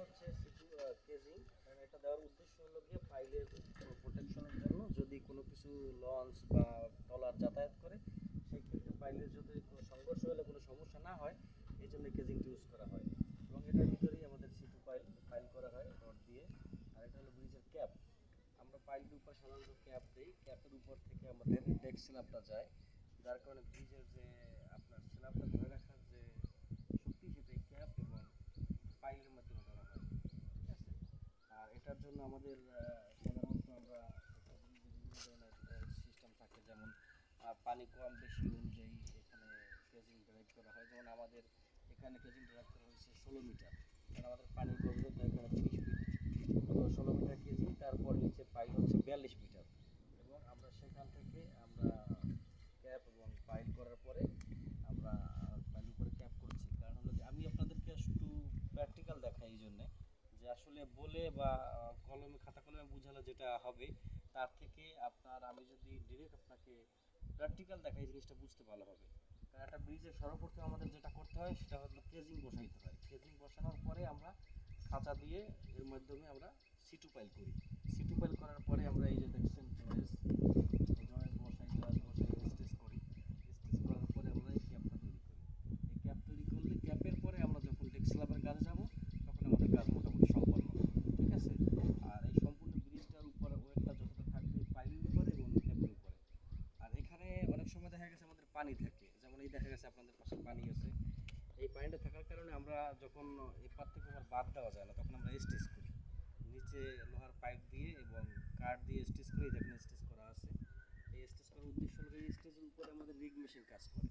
হচ্ছে কেজিং কারণ এটা দেওয়ার উদ্দেশ্য হলো গিয়ে ফাইলের প্রোটেকশনের জন্য। যদি কোনো কিছু লঞ্চ বা ট্রলার যাতায়াত করে সেই ক্ষেত্রে ফাইলের যদি কোনো সংঘর্ষ হলে, কোনো সমস্যা না হয়, এই জন্য কেজিংটি ইউজ করা হয়। এবং এটার ভিতরেই আমাদের সিটু ফাইল ফাইল করা হয় রড দিয়ে। আর এটা হলো ব্রিজের ক্যাপ আমরা পাইলের উপর সাধারণত ক্যাপ দিই। ক্যাপের উপর থেকে আমাদের ডেক স্ল্যাবটা যায়। যার কারণে ব্রিজের যে আপনার স্ল্যাবটা ধরে রাখার যে শক্তি সেটা এই ক্যাপ এবং পাইলের মাধ্যমে ধরা হয় ঠিক আছে আর জন্য আমাদের সাধারণত আমরা সিস্টেম থাকে যেমন পানি কম বেশি অনুযায়ী এখানে কেজিং ড্রাইভ করা হয়। যেমন আমাদের এখানে কেজিং ড্রাইভ করা হয়েছে ষোলো মিটার। কারণ আমাদের পানির গভীরতা এখানে তিরিশ ফিট ষোলো মিটার কেজিং তারপর নিচে পাইল হচ্ছে বিয়াল্লিশ মিটার। এবং আমরা সেখান থেকে আমরা ক্যাপ এবং পাইল করার পরে আমরা পাইল উপরে ক্যাপ করছি। কারণ হলো যে আমি আপনাদেরকে একটু প্র্যাকটিক্যাল দেখাই এই জন্যে যে আসলে বলে বা কলমে, খাতা কলমে বুঝালে যেটা হবে। তার থেকে আপনার, আমি যদি ডিরেক্ট আপনাকে প্র্যাকটিক্যাল দেখাই জিনিসটা বুঝতে ভালো হবে। কারণ একটা ব্রিজের সর্বপ্রথম আমাদের যেটা করতে হয়, সেটা হলো কেজিং বসাইতে হয়। কেজিং বসানোর পরে আমরা খাঁচা দিয়ে এর মাধ্যমে আমরা সিটু পাইল করি। সিটু পাইল করার পরে আমরা এই যে দেখছেন জয়েস জয়েস বসাই জয়েস বসাই স্টেজ করি স্টেজ করার পরে আমরা এই ক্যাপটা তৈরি করি এই ক্যাপ তৈরি করলে ক্যাপের পরে আমরা যখন ডেক্সলাবের কাজে যাব তখন আমাদের কাজ মোটামুটি সম্পন্ন ঠিক আছে আর এই সম্পূর্ণ ব্রিজটার উপরে ওয়েটটা যতটা থাকবে পাইলের উপরে এবং ক্যাপের উপরে আর এখানে অনেক সময় দেখা গেছে আমাদের পানি থাকে। যেমন এই দেখা গেছে আপনাদের পাশে পানি আছে। এই পানিটা থাকার কারণে আমরা যখন এপার থেকে ওপার বাদ দেওয়া যায় না, তখন আমরা স্টেজ করি। নিচে লোহার পাইপ দিয়ে এবং কাঠ দিয়ে স্টেজ করি, যেখানে স্টেজ করা আছে। এই স্টেজ করার উদ্দেশ্য হলো এই স্টেজের উপরে আমাদের রিগ মেশিন কাজ করে।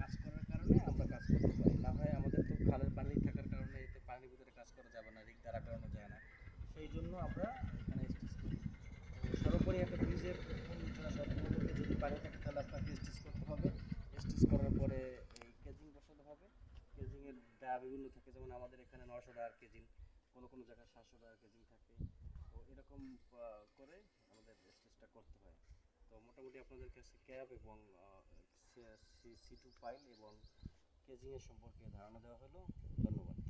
কাজ করার কারণে আমরা কাজ করতে পারি। না হয় আমাদের তো খালের পানি থাকার কারণে এতে পানির ভিতরে কাজ করা যাবে না, রিগ দ্বারা করানো যায় না। সেই জন্য আমরা এখানে স্টেজ করি। সর্বোপরি একটা ব্রিজের প্রথম যারা সর্বপ্রথমে যদি পানি থাকে তাহলে আপনাকে স্টিচ করতে হবে স্টিচ করার পরে এই কেজিং বসাতে হবে কেজিংয়ের দা বিভিন্ন থাকে, যেমন আমাদের এখানে নশো টাকার কেজি, কোনো কোনো জায়গায় সাতশো টাকার কেজি থাকে। তো এরকম করে আমাদের স্টেজটা করতে হয়। তো মোটামুটি আপনাদের কাছে ক্যাব এবং সি টু ফাইল এবং কেজিংয়ের সম্পর্কে ধারণা দেওয়া হলো। ধন্যবাদ।